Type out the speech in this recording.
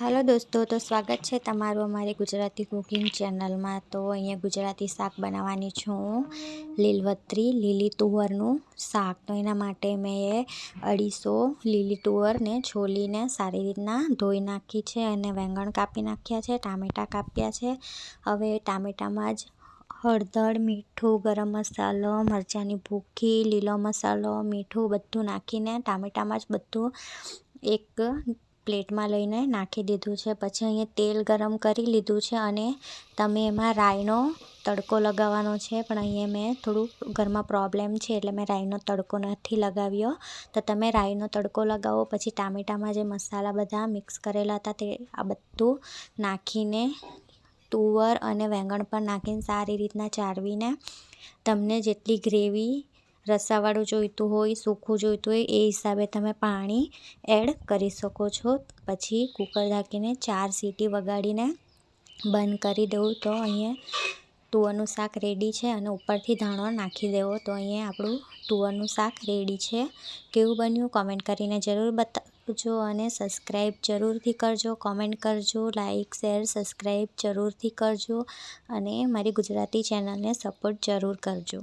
હાલો દોસ્તો, તો સ્વાગત છે તમારું અમારી ગુજરાતી કુકિંગ ચેનલમાં. તો અહીંયા ગુજરાતી શાક બનાવવાની છું. લીલવત્રી, લીલી તુવરનું શાક. તો એના માટે મેં અઢીસો લીલી તુવરને છોલીને સારી રીતના ધોઈ નાખી છે અને વેંગણ કાપી નાખ્યા છે, ટામેટાં કાપ્યા છે. હવે ટામેટામાં જ હળદર, મીઠું, ગરમ મસાલો, મરચાંની ભૂખી, લીલો મસાલો, મીઠું બધું નાખીને ટામેટામાં જ બધું એક પ્લેટમાં લઈને નાખી દીધું છે. પછી અહીંયા તેલ ગરમ કરી લીધું છે અને તમે એમાં રાઈનો તડકો લગાવવાનો છે. પણ અહીંયા મેં થોડું ઘરમાં પ્રોબ્લેમ છે એટલે મેં રાઈનો તડકો નથી લગાવ્યો. તો તમે રાઈનો તડકો લગાવો, પછી ટામેટામાં જે મસાલા બધા મિક્સ કરેલા હતા તે આ બધું નાખીને તુવર અને વેંગણ પણ નાખીને સારી રીતના ચાળવીને તમને જેટલી ગ્રેવી રસાવાળું જોઈતું હોય સૂકું જોઈતું હોય, એ હિસાબે તમે પાણી એડ કરી શકો છો. પછી કુકર ઢાંકીને ચાર સીટી વગાડીને બંધ કરી દેવું. તો અહીંયા તુવરનું શાક રેડી છે અને ઉપરથી ધાણો નાખી દેવો. તો અહીંયા આપણું તુવરનું શાક રેડી છે. કેવું બન્યું કોમેન્ટ કરીને જરૂર બતાવજો અને સબસ્ક્રાઈબ જરૂરથી કરજો. કોમેન્ટ કરજો લાઈક શેર સબસ્ક્રાઈબ જરૂરથી કરજો અને મારી ગુજરાતી ચેનલને સપોર્ટ જરૂર કરજો.